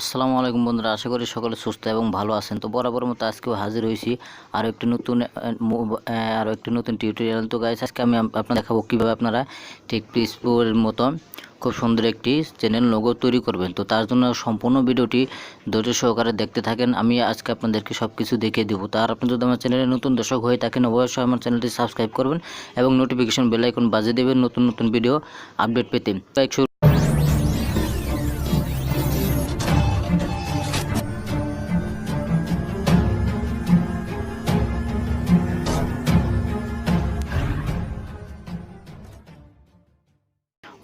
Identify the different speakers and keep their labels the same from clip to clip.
Speaker 1: আসসালামু আলাইকুম বন্ধুরা, আশা করি সকলে সুস্থ এবং ভালো আছেন। তো বরাবর মতো আজকেও হাজির হয়েছি আরও একটি নতুন আরও একটি নতুন টিউটোরিয়াল তো গাইস আজকে আমি আপ- আপনার দেখাবো কীভাবে আপনারা ঠিক পিসপুরের মতো খুব সুন্দর একটি চ্যানেল লোগো তৈরি করবেন। তো তার জন্য সম্পূর্ণ ভিডিওটি ধৈর্য সহকারে দেখতে থাকেন, আমি আজকে আপনাদেরকে সব কিছু দেখিয়ে দেবো। তার আপনি যদি আমার চ্যানেলে নতুন দর্শক হয়ে থাকেন, অবশ্যই আমার চ্যানেলটি সাবস্ক্রাইব করবেন এবং নোটিফিকেশন বেল আইকন বাজিয়ে দেবেন নতুন নতুন ভিডিও আপডেট পেতে।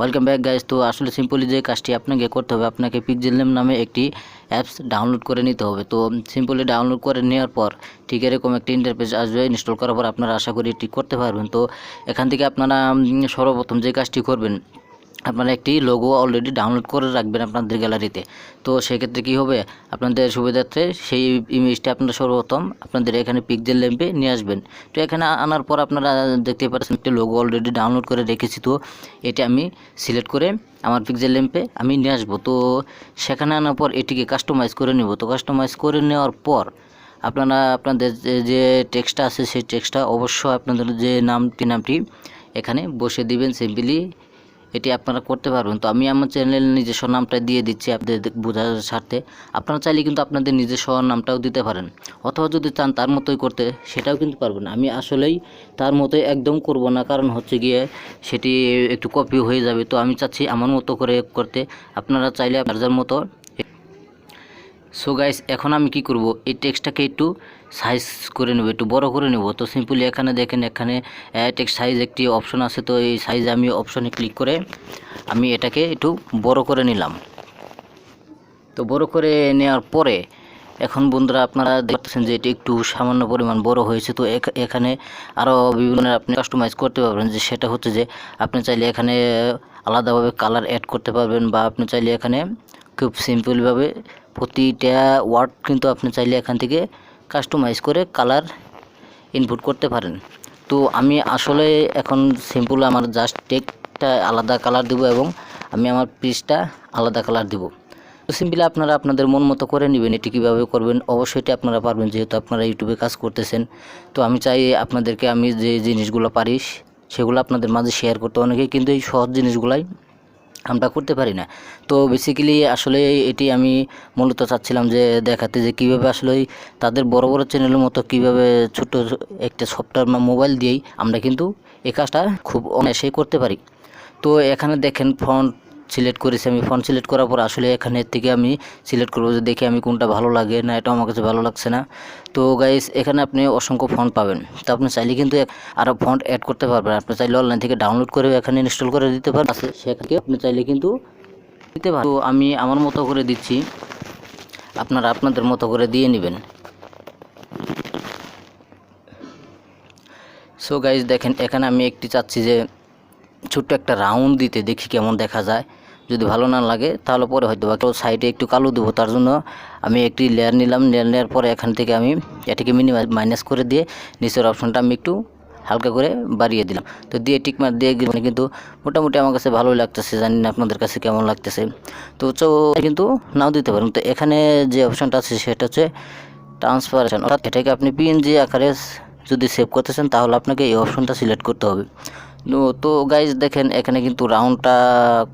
Speaker 1: ওয়েলকাম ব্যাক গাইজ তো আসলে সিম্পলি যে কাজটি আপনাকে করতে হবে, আপনাকে পিকজেলনেম নামে একটি অ্যাপস ডাউনলোড করে নিতে হবে। তো সিম্পলি ডাউনলোড করে নেওয়ার পর ঠিক এরকম একটি ইন্টারফেস আসবে ইনস্টল করার পর আপনারা আশা করি এটি করতে পারবেন। তো এখান থেকে আপনারা সর্বপ্রথম যে কাজটি করবেন আপনারা একটি লোগো অলরেডি ডাউনলোড করে রাখবেন আপনাদের গ্যালারিতে তো সেক্ষেত্রে কী হবে? আপনাদের সুবিধার্থে সেই ইমেজটা আপনারা সর্বপ্রথম আপনাদের এখানে পিকজেল ল্যাম্পে নিয়ে আসবেন। তো এখানে আনার পর আপনারা দেখতে পাচ্ছেন একটি লোগো অলরেডি ডাউনলোড করে রেখেছি। তো এটা আমি সিলেক্ট করে আমার পিকজেল ল্যাম্পে আমি নিয়ে আসব। তো সেখানে আনার পর এটিকে কাস্টমাইজ করে নেব। তো কাস্টমাইজ করে নেওয়ার পর আপনারা আপনাদের যে- টেক্সটটা আছে সেই টেক্সটটা অবশ্যই আপনাদের যে নামটি নামটি এখানে বসে দিবেন। সিম্পলি এটি আপনারা করতে পারবেন। তো আমি আমার চ্যানেলের নিজস্ব নামটা দিয়ে দিচ্ছি আপনাদের বোঝার স্বার্থে। আপনারা চাইলে কিন্তু আপনাদের নিজস্ব নামটাও দিতে পারেন। অথবা যদি চান তার মতোই করতে, সেটাও কিন্তু পারবেন। আমি আসলেই তার মতোই একদম করব না। কারণ হচ্ছে গিয়ে সেটি একটু কপি হয়ে যাবে। তো আমি চাচ্ছি আমার মতো করে করতে। আপনারা চাইলে আপনার মতো সো গাইস এখন আমি কি করব? এই টেক্সটটাকে একটু সাইজ করে নেব, একটু বড় করে নেব। তো সিম্পলি এখানে দেখেন, এখানে টেক্সট সাইজ একটি অপশন আছে। তো এই সাইজ আমি অপশনে ক্লিক করে আমি এটাকে একটু বড় করে নিলাম। তো বড় করে নেওয়ার পরে, এখন বন্ধুরা আপনারা দেখতেছেন যে এটি একটু সামান্য পরিমাণ বড় হয়েছে। তো এখ- এখানে আরও বিভিন্ন আপনি কাস্টমাইজ করতে পারবেন। যে সেটা হচ্ছে যে, আপনি চাইলে এখানে আলাদাভাবে কালার অ্যাড করতে পারবেন বা আপনি চাইলে এখানে খুব সিম্পলভাবে প্রতিটা ওয়ার্ড কিন্তু আপনি চাইলে এখান থেকে কাস্টমাইজ করে কালার ইনপুট করতে পারেন। তো আমি আসলে এখন সিম্পল আমার জাস্ট টেকটা আলাদা কালার দেবো এবং আমি আমার পিসটা আলাদা কালার দেবো। তো সিম্পলি আপনারা আপনাদের মন মতো করে নেবেন, এটি কীভাবে করবেন? অবশ্যই এটি আপনারা পারবেন যেহেতু আপনারা ইউটিউবে কাজ করতেছেন। তো আমি চাই আপনাদেরকে আমি যে জিনিসগুলো পারি, সেগুলো আপনাদের মাঝে শেয়ার করতে। অনেকেই কিন্তু এই সহজ জিনিসগুলাই আমরা করতে পারি না। তো বেসিক্যালি আসলে এটি আমি মূলত চাচ্ছিলাম যে দেখাতে যে কীভাবে আসলে তাদের বড় বড় চ্যানেলের মতো কীভাবে ছোট একটা সফটওয়্যার বা মোবাইল দিয়েই আমরা কিন্তু এ কাজটা খুব অনায়াসেই করতে পারি। তো এখানে দেখেন ফন্ট সিলেক্ট করেছি, আমি ফন্ট সিলেক্ট করার পর আসলে এখানে থেকে আমি সিলেক্ট করব যে দেখি আমি কোনটা ভালো লাগে, না এটা আমার কাছে ভালো লাগছে না। তো গাইস এখানে আপনি অসংখ্য ফন্ট পাবেন। তো আপনি চাইলে কিন্তু আরও ফন্ট অ্যাড করতে পারবেন। আপনি চাইলে অনলাইন থেকে ডাউনলোড করে এখানে ইনস্টল করে দিতে আছে সেখানে আপনি চাইলে কিন্তু দিতে পারেন। তো আমি আমার মতো করে দিচ্ছি। আপনারা আপনাদের মতো করে দিয়ে নেবেন। সো গাইজ দেখেন, এখানে আমি একটি চাচ্ছি যে ছোট্ট একটা রাউন্ড দিতে দেখি কেমন দেখা যায়। যদি ভালো না লাগে, তাহলে পরে হয়তো বা কেউ সাইডে একটু কালো দেবো। তার জন্য আমি একটি লেয়ার নিলাম। লেয়ার নেওয়ার পরে এখান থেকে আমি এটিকে মিনিমাইজ মাইনাস করে দিয়ে নিচের অপশনটা আমি একটু হালকা করে বাড়িয়ে দিলাম। তো দিয়ে টিকমার দিয়ে গেলে কিন্তু মোটামুটি আমার কাছে ভালোই লাগতেছে। জানি না আপনাদের কাছে কেমন লাগতেছে। তো চো, কিন্তু নাও দিতে পারেন। তো এখানে যে অপশনটা আছে, সেটা হচ্ছে ট্রান্সফারেশন অর্থাৎ এটাকে আপনি পিএনজি আকারে যদি সেভ করতেছেন তাহলে আপনাকে এই অপশনটা সিলেক্ট করতে হবে। তো তো গাইজ দেখেন, এখানে কিন্তু রাউন্ডটা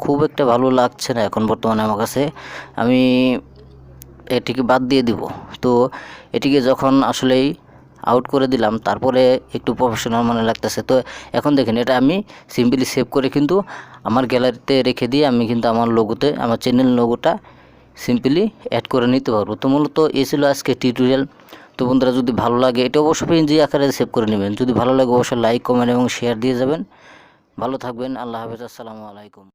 Speaker 1: খুব একটা ভালো লাগছে না এখন বর্তমানে আমার কাছে। আমি এটিকে বাদ দিয়ে দিব। তো এটিকে যখন আসলেই আউট করে দিলাম, তারপরে একটু প্রফেশনাল মনে লাগতেছে। তো এখন দেখেন, এটা আমি সিম্পলি সেভ করে কিন্তু আমার গ্যালারিতে রেখে দিয়ে আমি কিন্তু আমার লোগোতে আমার চ্যানেল লোগোটা সিম্পলি অ্যাড করে নিতে পারব। তো মূলত এই ছিল আজকে টিউটোরিয়াল তো বন্ধুরা, যদি ভালো লাগে, এটা অবশ্যই পিএনজি আকারে সেভ করে নেবেন। যদি ভালো লাগে, অবশ্যই লাইক কমেন্ট এবং শেয়ার দিয়ে যাবেন। ভালো থাকবেন, আল্লাহ হাফেজ, আসসালামু আলাইকুম।